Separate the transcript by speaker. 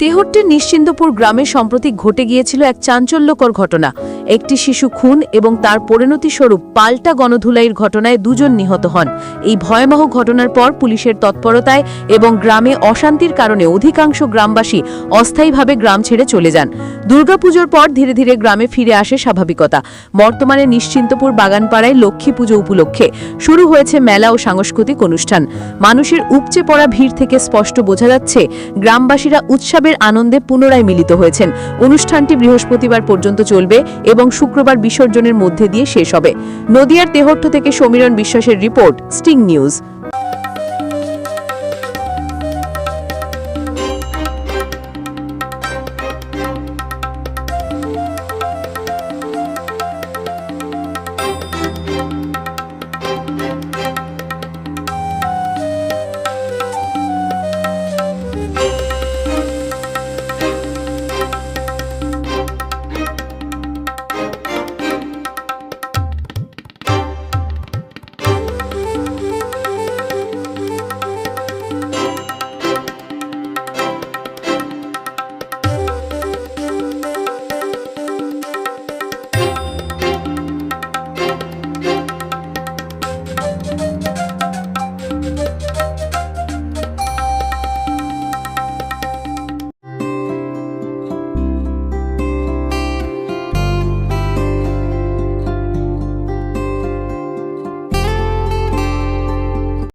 Speaker 1: তেহট্টের নিশ্চিন্দপুর গ্রামে সম্প্রতি ঘটে গিয়েছিল এক চাঞ্চল্যকর ঘটনা। একটি শিশু খুন এবং তার পরিণতি স্বরূপ পাল্টা গণধুলাইয়ের ঘটনায় দুজন নিহত হন। এই ভয়াবহ ঘটনার পর পুলিশের তৎপরতায় এবং গ্রামে অশান্তির কারণে অধিকাংশ গ্রামবাসী অস্থায়ীভাবে গ্রাম ছেড়ে চলে যান। দুর্গাপুজোর পর ধীরে ধীরে গ্রামে ফিরে আসে স্বাভাবিকতা। বর্তমানে নিশ্চিন্তপুর বাগানপাড়ায় লক্ষ্মী পুজো উপলক্ষে শুরু হয়েছে মেলা ও সাংস্কৃতিক অনুষ্ঠান। মানুষের উপচে পড়া ভিড় থেকে স্পষ্ট বোঝা যাচ্ছে, গ্রামবাসীরা উৎসবের আনন্দে পুনরায় মিলিত হয়েছেন। অনুষ্ঠানটি বৃহস্পতিবার পর্যন্ত চলবে এবং শুক্রবার বিসর্জনের মধ্যে দিয়ে শেষ হবে। নদিয়ার তেহট্ট থেকে সমীরণ বিশ্বাসের রিপোর্ট, স্টিং নিউজ।